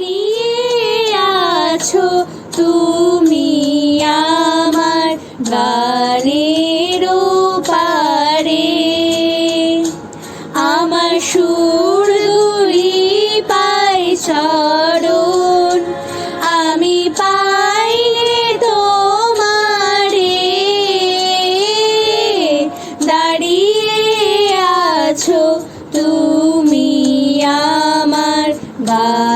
দাঁড়িয়ে আছো তুমি আমার গানের পারে আমার সুর দুলি পাই চরণ, আমি পাইলে তোমারে। দাঁড়িয়ে আছো তুমি আমার গানের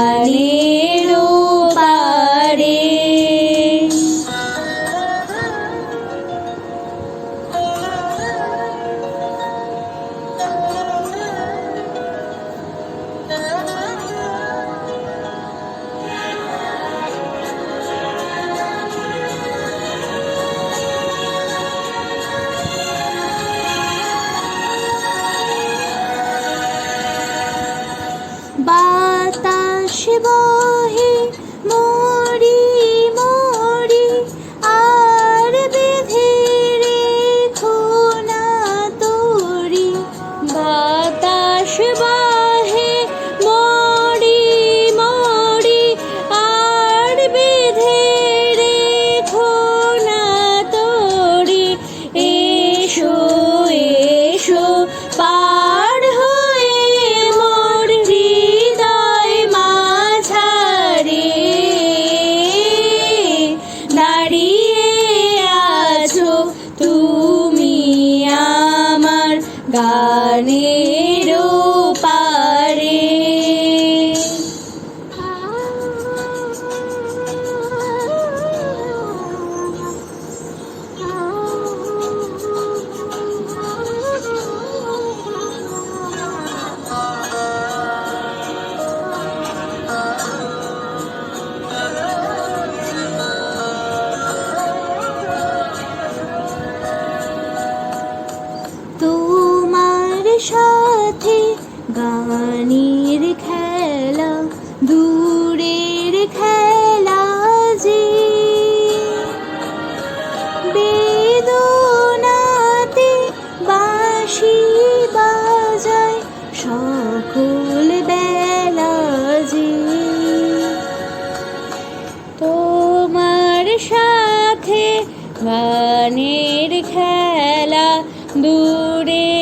বাতাস বহে। আমার সাথে গানের খেলা, দূরের খেলা যে। বেদনাতে বাসি বাজায় সকল বেলা যে। তোমার সাথে গানের খেলা, দূরে